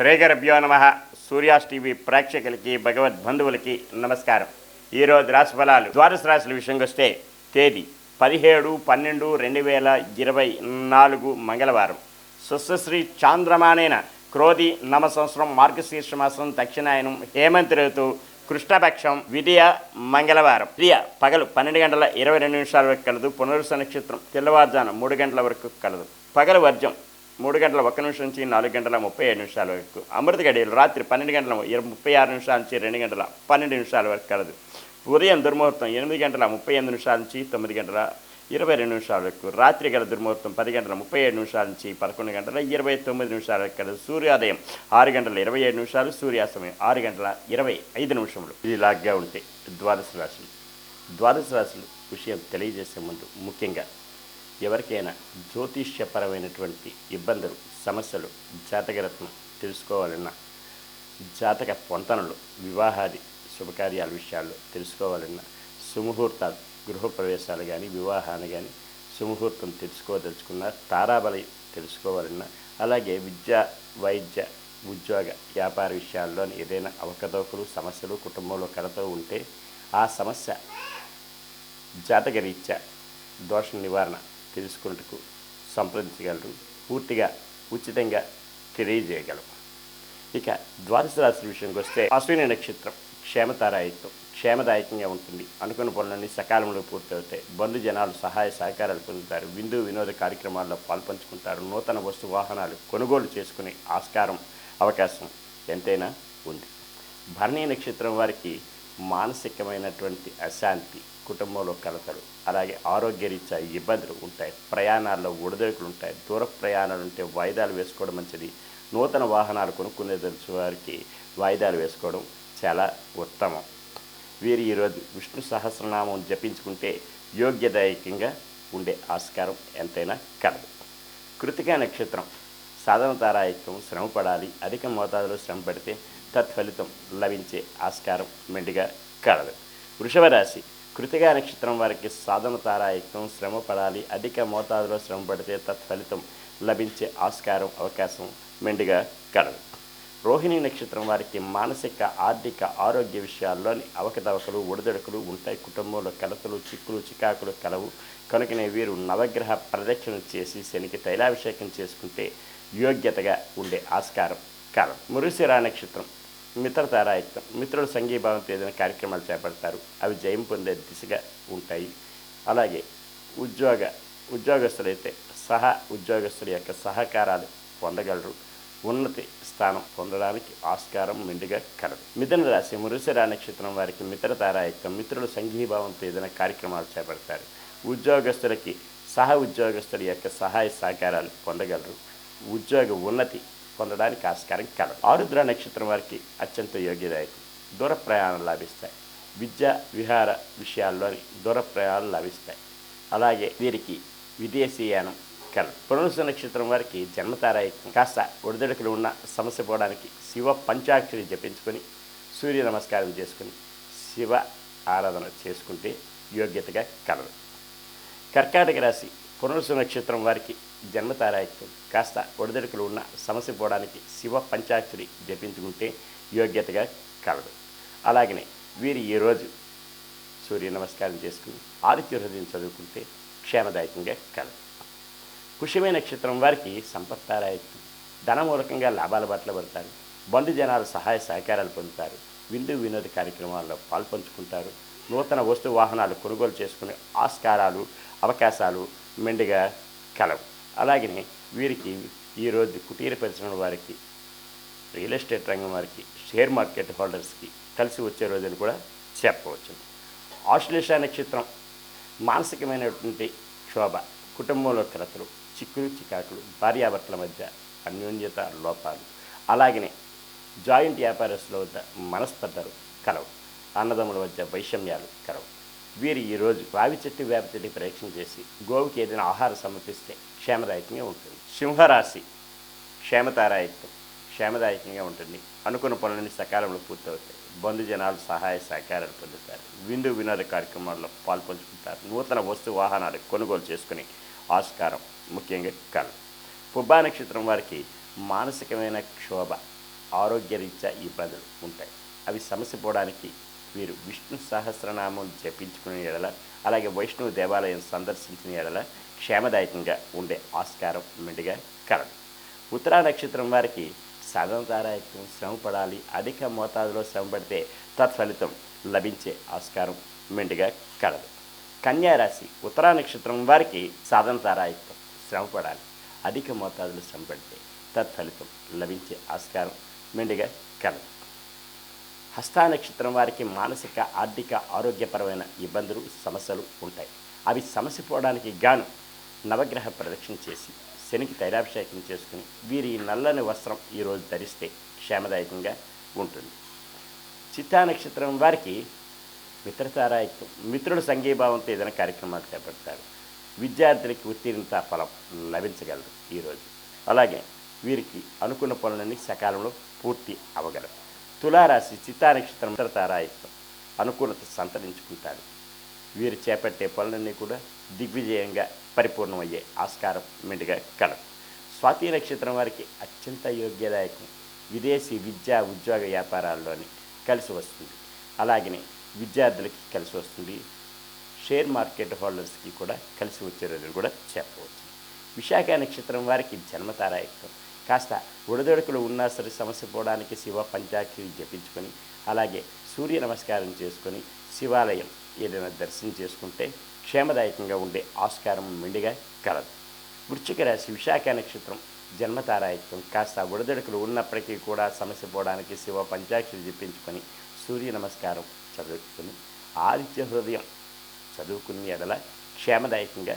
శ్రీగరభ్యో నమ. సూర్యాస్ టీవీ ప్రేక్షకులకి భగవద్ బంధువులకి నమస్కారం. ఈరోజు రాశి ఫలాలు ద్వాదశ రాశుల విషయంకి వస్తే తేదీ పదిహేడు పన్నెండు రెండు వేల ఇరవై నాలుగు మంగళవారం. సుశ్రీ చాంద్రమానేన క్రోధి నమ సంవత్సరం మార్గశీర్ష మాసం దక్షిణాయనం హేమంత్ ఋతు కృష్ణపక్షం విజయ మంగళవారం. ప్రియ పగలు పన్నెండు గంటల ఇరవై రెండు నిమిషాల వరకు కలదు. పునరుస నక్షత్రం తెల్లవారుజాను మూడు గంటల వరకు కలదు. పగలు వర్జం మూడు గంటల ఒక్క నిమిషం నుంచి నాలుగు గంటల ముప్పై ఏడు నిమిషాల వరకు. అమృత గడియలు రాత్రి పన్నెండు గంటల ముప్పై ఆరు నిమిషాల నుంచి రెండు గంటల పన్నెండు నిమిషాల వరకు కలదు. ఉదయం దుర్ముహూర్తం ఎనిమిది గంటల ముప్పై ఎనిమిది నిమిషాల నుంచి తొమ్మిది గంటల ఇరవై రెండు నిమిషాల వరకు. రాత్రి గల దుర్ముహూర్తం పది గంటల ముప్పై ఏడు నిమిషాల నుంచి పదకొండు గంటల ఇరవై తొమ్మిది నిమిషాల వరకు కలదు. సూర్యోదయం ఆరు గంటల ఇరవై ఏడు నిమిషాలు సూర్యాస్తమయం ఆరు గంటల ఇరవై ఐదు నిమిషములు. ఇది లాగ్గా ఉంటే ద్వాదశ రాశులు. ద్వాదశ రాశులు విషయం తెలియజేసే ముందు ముఖ్యంగా ఎవరికైనా జ్యోతిష్యపరమైనటువంటి ఇబ్బందులు సమస్యలు జాతకరత్నం తెలుసుకోవాలన్నా జాతక పొంతనలు వివాహాది శుభకార్యాల విషయాల్లో తెలుసుకోవాలన్నా సుముహూర్తాలు గృహప్రవేశాలు కానీ వివాహాన్ని కానీ సుముహూర్తం తెలుసుకోదలుచుకున్న తారాబలి తెలుసుకోవాలన్నా అలాగే విద్య వైద్య ఉద్యోగ వ్యాపార విషయాల్లోని ఏదైనా అవకతవకలు సమస్యలు కుటుంబంలో కలతో ఉంటే ఆ సమస్య జాతకరీత్యా దోష నివారణ తెలుసుకుంటకు సంప్రదించగలరు. పూర్తిగా ఉచితంగా తెలియజేయగలరు. ఇక ద్వాదశ రాశి విషయంకి వస్తే అశ్విని నక్షత్రం క్షేమతారాయత్వం క్షేమదాయకంగా ఉంటుంది. అనుకున్న పనులన్నీ సకాలంలో పూర్తవుతాయి. బంధు జనాలు సహాయ సహకారాలు పొందుతారు. విందు వినోద కార్యక్రమాల్లో పాల్పంచుకుంటారు. నూతన వస్తు వాహనాలు కొనుగోలు చేసుకునే ఆస్కారం అవకాశం ఎంతైనా ఉంది. భరణీ నక్షత్రం వారికి మానసికమైనటువంటి అశాంతి కుటుంబంలో కలతలు అలాగే ఆరోగ్యరీత్యా ఇబ్బందులు ఉంటాయి ప్రయాణాల్లో ఒడిదొడుకులు ఉంటాయి దూర ప్రయాణాలు ఉంటే వాయిదాలు వేసుకోవడం మంచిది. నూతన వాహనాలు కొనుక్కునే తెలిసిన వారికి వాయిదాలు వేసుకోవడం చాలా ఉత్తమం. వీరు ఈరోజు విష్ణు సహస్రనామం జపించుకుంటే యోగ్యదాయకంగా ఉండే ఆస్కారం ఎంతైనా కలదు. కృతికా నక్షత్రం సాధన తారాయత్వం శ్రమ పడాలి అధిక మోతాదులో శ్రమ పడితే తత్ఫలితం లభించే ఆస్కారం మెండుగా కలదు. వృషభరాశి కృతిగా నక్షత్రం వారికి సాధన తారాయుక్తం శ్రమ పడాలి అధిక మోతాదులో శ్రమ పడితే తత్ఫలితం లభించే ఆస్కారం అవకాశం మెండుగా కలదు. రోహిణి నక్షత్రం వారికి మానసిక ఆర్థిక ఆరోగ్య విషయాల్లోని అవకతవకలు ఒడిదొడకలు ఉంటాయి. కుటుంబంలో కలతలు చిక్కులు చికాకులు కలవు. కనుకనే వీరు నవగ్రహ ప్రదక్షిణ చేసి శనికి తైలాభిషేకం చేసుకుంటే యోగ్యతగా ఉండే ఆస్కారం కాలం మురుసిరా నక్షత్రం మిత్రతారాయత్వం మిత్రుల సంఘీభావంతో ఏదైనా కార్యక్రమాలు చేపడతారు. అవి జయం పొందే దిశగా ఉంటాయి. అలాగే ఉద్యోగ ఉద్యోగస్తులైతే సహా ఉద్యోగస్తుల యొక్క సహకారాలు పొందగలరు. ఉన్నతి స్థానం పొందడానికి ఆస్కారం మెండుగా కలదు. మిథున రాశి మురుసరా నక్షత్రం వారికి మిత్ర తారాయుక్తం మిత్రుల సంఘీభావంతో ఏదైనా కార్యక్రమాలు చేపడతారు. ఉద్యోగస్తులకి సహ ఉద్యోగస్తుల యొక్క సహాయ సహకారాలు పొందగలరు. ఉద్యోగ ఉన్నతి పొందడానికి ఆస్కారం కలదు. ఆరుద్ర నక్షత్రం వారికి అత్యంత యోగ్యదాయకం. దూర ప్రయాణాలు లాభిస్తాయి. విద్యా విహార విషయాల్లోని దూర ప్రయాణాలు లభిస్తాయి. అలాగే వీరికి విదేశీయానం కలదు. పునరుస నక్షత్రం వారికి జన్మతారాయకం కాస్త ఒడిదొడుకులు ఉన్న సమస్య పోవడానికి శివ పంచాక్షరి జపించుకొని సూర్య నమస్కారం చేసుకుని శివ ఆరాధన చేసుకుంటే యోగ్యతగా కలదు. కర్కాటక రాశి పునరుసు నక్షత్రం వారికి జన్మతారాయత్వం కాస్త ఒడిదడుకులు ఉన్న సమస్య పోవడానికి శివ పంచాక్షరి జపించుకుంటే యోగ్యతగా కలదు. అలాగనే వీరు ఈరోజు సూర్య నమస్కారం చేసుకుని ఆదిత్య హృదయం చదువుకుంటే క్షేమదాయకంగా కలదు. కుషమే నక్షత్రం వారికి సంపత్తారాయత్వం ధనమూలకంగా లాభాల బాటలో పడతారు. బంధు జనాలు సహాయ సహకారాలు పొందుతారు. విందు వినోద కార్యక్రమాల్లో పాల్పంచుకుంటారు. నూతన వస్తు వాహనాలు కొనుగోలు చేసుకునే ఆస్కారాలు అవకాశాలు మెండుగా కలవు. అలాగనే వీరికి ఈరోజు కుటీర పరిశ్రమ వారికి రియల్ ఎస్టేట్ రంగం వారికి షేర్ మార్కెట్ హోల్డర్స్కి కలిసి వచ్చే రోజుని కూడా చెప్పవచ్చు. ఆశ్లేష నక్షత్రం మానసికమైనటువంటి క్షోభ కుటుంబంలో కలతలు చిక్కులు చికాకులు భార్యాభర్తల మధ్య అన్యోన్యత లోపాలు. అలాగనే జాయింట్ వ్యాపారస్తుల వద్ద మనస్పర్ధలు కలవు. అన్నదమ్ముల మధ్య వైషమ్యాలు కలవు. వీరు ఈరోజు రావి చెట్టు వేప చెట్టుకి ప్రయత్నం చేసి గోవుకి ఏదైనా ఆహారం సమర్పిస్తే క్షేమదాయకంగా ఉంటుంది. సింహరాశి క్షేమతారాయకం క్షేమదాయకంగా ఉంటుంది. అనుకున్న పనులన్నీ సకాలంలో పూర్తవుతాయి. బంధుజనాలు సహాయ సహకారాలు పొందుతారు. విందు వినోద కార్యక్రమాల్లో పాల్పంచుకుంటారు. నూతన వస్తు వాహనాలు కొనుగోలు చేసుకుని ఆస్కారం ముఖ్యంగా కళ. పుబ్బా నక్షత్రం వారికి మానసికమైన క్షోభ ఆరోగ్యరీత్యా ఇబ్బందులు ఉంటాయి. అవి సమస్య పోవడానికి వీరు విష్ణు సహస్రనామం జపించుకునే ఎడల అలాగే వైష్ణవ దేవాలయం సందర్శించిన ఎడల క్షేమదాయకంగా ఉండే ఆస్కారం మెండుగా కలదు. ఉత్తరా నక్షత్రం వారికి సాధనతారాయకం శ్రమ పడాలి అధిక మోతాదులో శ్రమ పడితే తత్ఫలితం లభించే ఆస్కారం మెండుగా కలదు. కన్యారాశి ఉత్తరా నక్షత్రం వారికి సాధనతారాయకం శ్రమ పడాలి అధిక మోతాదులో శ్రమ పడితే తత్ఫలితం లభించే ఆస్కారం మెండుగా కలదు. హస్తా నక్షత్రం వారికి మానసిక ఆర్థిక ఆరోగ్యపరమైన ఇబ్బందులు సమస్యలు ఉంటాయి. అవి సమస్య పోవడానికి గాను నవగ్రహ ప్రదక్షిణ చేసి శనికి తైలాభిషేకం చేసుకుని వీరి నల్లని వస్త్రం ఈరోజు ధరిస్తే క్షేమదాయకంగా ఉంటుంది. చిత్తా నక్షత్రం వారికి మిత్రతారాయత్వం మిత్రుల సంఘీభావంతో ఏదైనా కార్యక్రమాలు చేపడతారు. విద్యార్థులకి ఉత్తీర్ణత ఫలం లభించగలరు ఈరోజు అలాగే వీరికి అనుకున్న పనులన్నీ సకాలంలో పూర్తి అవ్వగలరు తులారాశి చిత్తానక్షత్రం నక్షత్రం అనుకూలత సంతరించుకుంటారు వీరు చేపట్టే పనులన్నీ కూడా దిగ్విజయంగా పరిపూర్ణమయ్యే ఆస్కారం మెండుగా కలదు. స్వాతి నక్షత్రం వారికి అత్యంత యోగ్యదాయకం. విదేశీ విద్యా ఉద్యోగ వ్యాపారాల్లోని కలిసి వస్తుంది. అలాగనే విద్యార్థులకి కలిసి వస్తుంది. షేర్ మార్కెట్ హోల్డర్స్కి కూడా కలిసి వచ్చే రోజులు కూడా చెప్పవచ్చు. విశాఖ నక్షత్రం వారికి జన్మతారాయకం కాస్త ఉడదొడుకులు ఉన్నా సరే సమస్య పోవడానికి శివ పంచాక్షరి జపించుకొని అలాగే సూర్య నమస్కారం చేసుకొని శివాలయం ఏదైనా దర్శనం చేసుకుంటే క్షేమదాయకంగా ఉండే ఆస్కారం మెండుగా కలదు. వృశ్చిక రాశి విశాఖ నక్షత్రం జన్మతారాయత్వం కాస్త ఉడదొడుకులు ఉన్నప్పటికీ కూడా సమస్య పోవడానికి శివ పంచాక్షరి జపించుకొని సూర్య నమస్కారం చదువుకుని ఆదిత్య హృదయం చదువుకుని ఎడల క్షేమదాయకంగా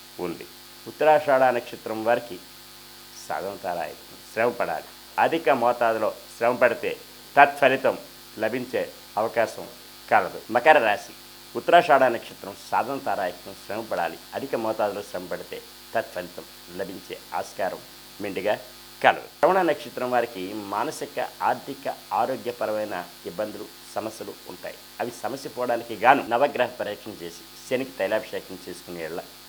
ఉంది ఉత్తరాషాఢ నక్షత్రం వారికి సాధనతారాయకం శ్రమ పడాలి. అధిక మోతాదులో శ్రమ పడితే తత్ఫలితం లభించే అవకాశం కలదు. మకర రాశి. ఉత్తరాషాఢ నక్షత్రం సాధన తారాయత్వం శ్రమ పడాలి. అధిక మోతాదులో శ్రమ పడితే తత్ఫలితం లభించే ఆస్కారం మెండుగా కలదు. శ్రవణ నక్షత్రం వారికి మానసిక ఆర్థిక ఆరోగ్యపరమైన ఇబ్బందులు సమస్యలు ఉంటాయి. అవి సమస్య పోవడానికి గాను నవగ్రహ పరీక్షణ చేసి శనికి తైలాభిషేకం చేసుకునే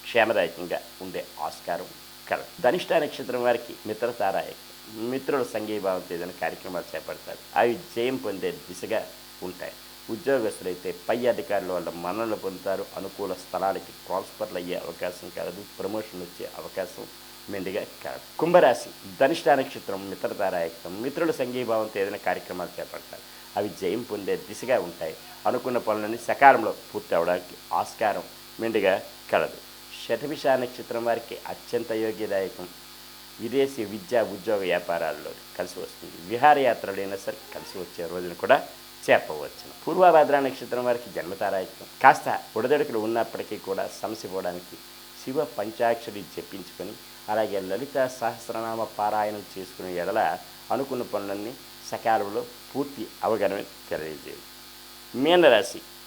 క్షేమదాయకంగా ఉండే ఆస్కారం కలదు. ధనిష్ట నక్షత్రం వారికి మిత్రతారాయకం మిత్రుల సంఘీభావంతో ఏదైనా కార్యక్రమాలు చేపడతారు. అవి జయం పొందే దిశగా ఉంటాయి. ఉద్యోగస్తులైతే పై అధికారుల వల్ల మన్ననలు పొందుతారు. అనుకూల స్థలాలకి ట్రాన్స్ఫర్లు అయ్యే అవకాశం కలదు. ప్రమోషన్ వచ్చే అవకాశం మెండుగా కలదు. కుంభరాశి ధనిష్ట నక్షత్రం మిత్రతారాయకం మిత్రుల సంఘీభావంతో ఏదైనా కార్యక్రమాలు చేపడతారు. అవి జయం పొందే దిశగా ఉంటాయి. అనుకున్న పనులని సకాలంలో పూర్తి అవడానికి ఆస్కారం మెండుగా కలదు. శతభిష నక్షత్రం వారికి అత్యంత యోగ్యదాయకం. విదేశీ విద్యా ఉద్యోగ వ్యాపారాల్లో కలిసి వస్తుంది. విహారయాత్రలైనా సరే కలిసి వచ్చే రోజును కూడా చెప్పవచ్చు పూర్వభద్ర నక్షత్రం వారికి జన్మతారాయకం కాస్త ఉడదడుకులు ఉన్నప్పటికీ కూడా సమస్య పోవడానికి శివ పంచాక్షరి చెప్పించుకొని అలాగే లలిత సహస్రనామ పారాయణం చేసుకునే ఎడల అనుకున్న పనులన్నీ సకాలంలో పూర్తి అవగాహన తెలియజేయదు మీనరాశి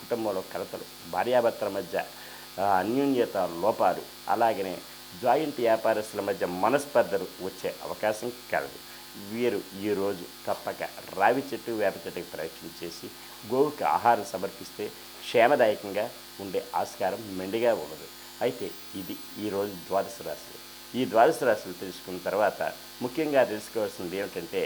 కుటుంబంలో కలతలు భార్యాభర్తల మధ్య అన్యూన్యత అన్యోన్యత లోపాలు అలాగనే జాయింట్ వ్యాపారస్తుల మధ్య మనస్పర్ధలు వచ్చే అవకాశం కలదు. వీరు ఈరోజు తప్పక రావి చెట్టు వేప చెట్టుకి ప్రయత్నం చేసి గోవుకి ఆహారం సమర్పిస్తే క్షేమదాయకంగా ఉండే ఆస్కారం మెండుగా ఉండదు. అయితే ఇది ఈరోజు ద్వాదశ రాశులు ఈ ద్వాదశ రాశులు తెలుసుకున్న తర్వాత ముఖ్యంగా తెలుసుకోవాల్సింది ఏమిటంటే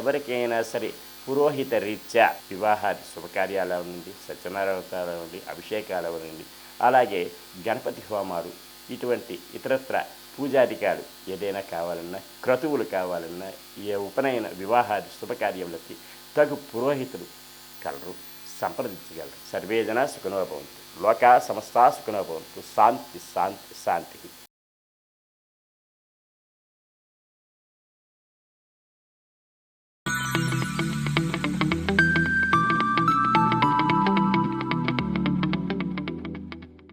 ఎవరికైనా సరే పురోహిత రీత్యా వివాహాది శుభకార్యాల నుండి సత్యనారాయణ నుండి అభిషేకాల నుండి అలాగే గణపతి హోమాలు ఇటువంటి ఇతరత్ర పూజాధికాలు ఏదైనా కావాలన్నా క్రతువులు కావాలన్నా ఏ ఉపనయన వివాహాది శుభకార్యములకి తగు పురోహితులు కలరు సంప్రదించగలరు సర్వేజన సుఖనోభవంతు లోకా సమస్తా సుఖనోభవంతు శాంతి శాంతి శాంతి